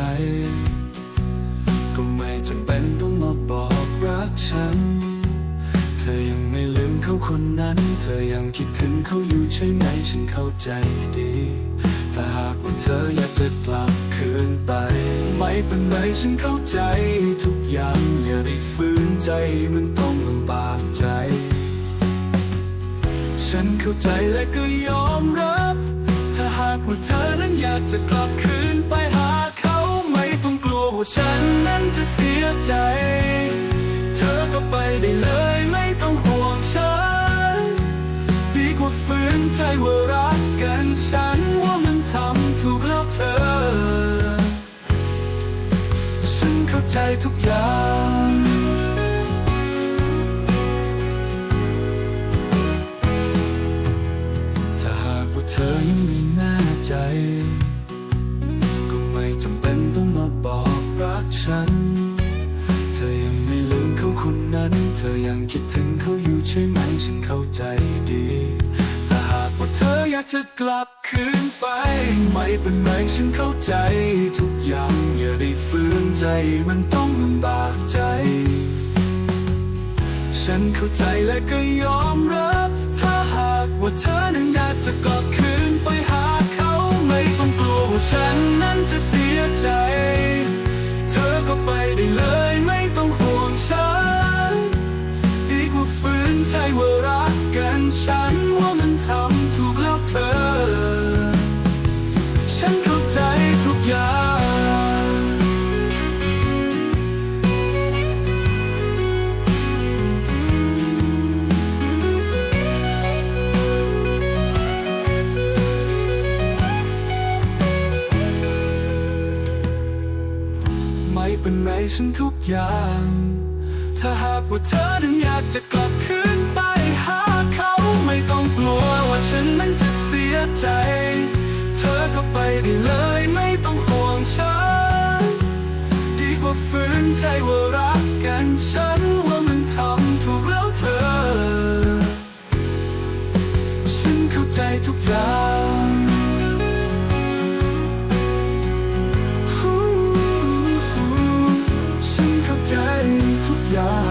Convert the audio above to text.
ใจก็ไม่จำเป็นต้องมาบอกรักฉัน เธอยังไม่ลืมเขาคนนั้น เธอยังคิดถึงเขาอยู่ใช่ไหมฉันเข้าใจดี ถ้าหากว่าเธออยากจะกลับคืนไป ไม่เป็นไรฉันเข้าใจทุกอย่างอย่าได้ฟื้นใจมันต้องลำบากใจ ฉันเข้าใจและก็ยอมรับ ถ้าหากว่าเธอนั้นอยากจะกลับคืน ได้เลยไม่ต้องห่วงฉัน ดีกว่าฝืนใจว่ารักกันฉันว่ามันทำถูกแล้วเธอ ฉันเข้าใจทุกอย่างถ้าหากว่าเธอยังไม่แน่ใจ ก็ไม่จำเป็น ธอยังคิดถึงเขาอยู่ใช่ไหมฉันเข้าใจดี ถ้าหากว่าเธออยากจะกลับคืนไป ไม่เป็นไรฉันเข้าใจทุกอย่างอย่าได้ฝืนใจมันต้องลำบากใจ ฉันเข้าใจและก็ยอมรับ ถ้าหากว่าเธอนั้นอยากจะกลับ ใจว่ารักกันฉันว่ามันทำถูกแล้วเธอ ฉันเข้าใจทุกอย่าง ไม่เป็นไรฉันทุกอย่าง ถ้าหากว่าเธอนั้นอยากจะกลับคืนไปหาเขาไม่ต้องกลัวว่าฉันมันจะเสียใจ เธอก็ไปได้เลยไม่ต้องห่วงฉัน ดีกว่าฝืนใจว่ารักกันฉันว่ามันทำถูกแล้วเธอ ฉันเข้าใจทุกอย่างฉันเข้าใจ yeah.